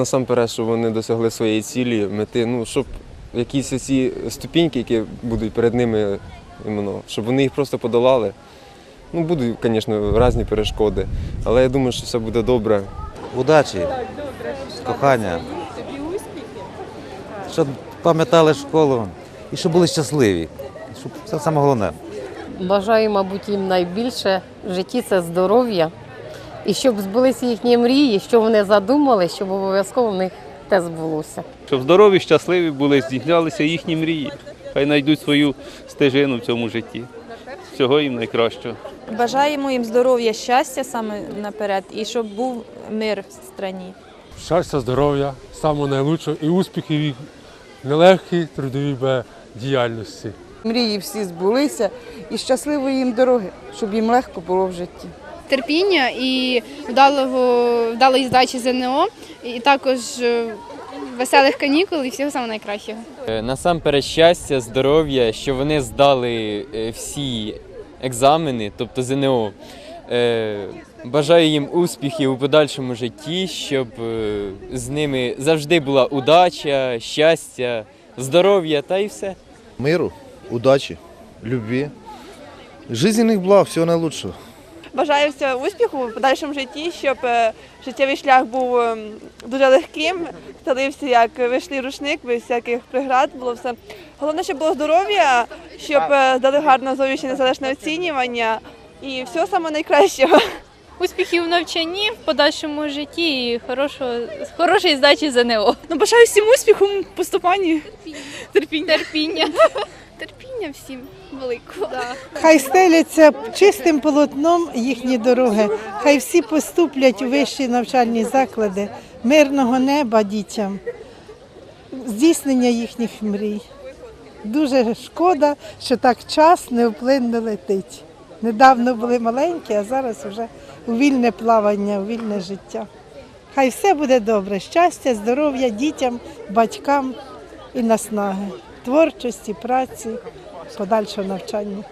насамперед, щоб вони досягли своєї цілі, мети, ну, щоб якісь ці ступіньки, які будуть перед ними, іменно, щоб вони їх просто подолали. Ну, будуть, звісно, різні перешкоди, але я думаю, що все буде добре. удачі, кохання, щоб пам'ятали школу і щоб були щасливі. Щоб це саме головне. Бажаю, мабуть, їм найбільше в житті це здоров'я. І щоб збулися їхні мрії, що вони задумали, щоб обов'язково в них те збулося. Щоб здорові, щасливі були, здійснялися їхні мрії. Хай знайдуть свою стежину в цьому житті. Всього їм найкращого. Бажаємо їм здоров'я, щастя саме наперед, і щоб був мир в країні. щастя, здоров'я, самого найлучшого і успіхів їх нелегкій трудовій діяльності. Мрії всі збулися і щасливої їм дороги, щоб їм легко було в житті. Терпіння і вдалого, вдалої здачі ЗНО, і також е, веселих канікул і всього самого найкращого. Е, Насамперед щастя, здоров'я, що вони здали е, всі екзамени, тобто ЗНО. Бажаю їм успіхів у подальшому житті, щоб з ними завжди була удача, щастя, здоров'я та й все. миру, удачі, любві, жизненних благ, всього найкращого. Бажаю всього успіху в подальшому житті, щоб е, життєвий шлях був ем, дуже легким, сталився як вийшлий рушник, без всяких преград було все. Головне, щоб було здоров'я, щоб е, здали гарно зовнішнє незалежне оцінювання і всього самого найкращого. Успіхів в навчанні, в подальшому житті і хорошого, хорошої здачі ЗНО. Ну, бажаю всім успіху в поступанні. Терпіння. Терпіння. Терпіння всім великого. Хай стеляться чистим полотном їхні дороги, хай всі поступлять у вищі навчальні заклади, мирного неба дітям, здійснення їхніх мрій. Дуже шкода, що так час невплинно летить. Недавно були маленькі, а зараз вже у вільне плавання, у вільне життя. Хай все буде добре. Щастя, здоров'я дітям, батькам і наснаги, творчості, праці, подальшого навчання.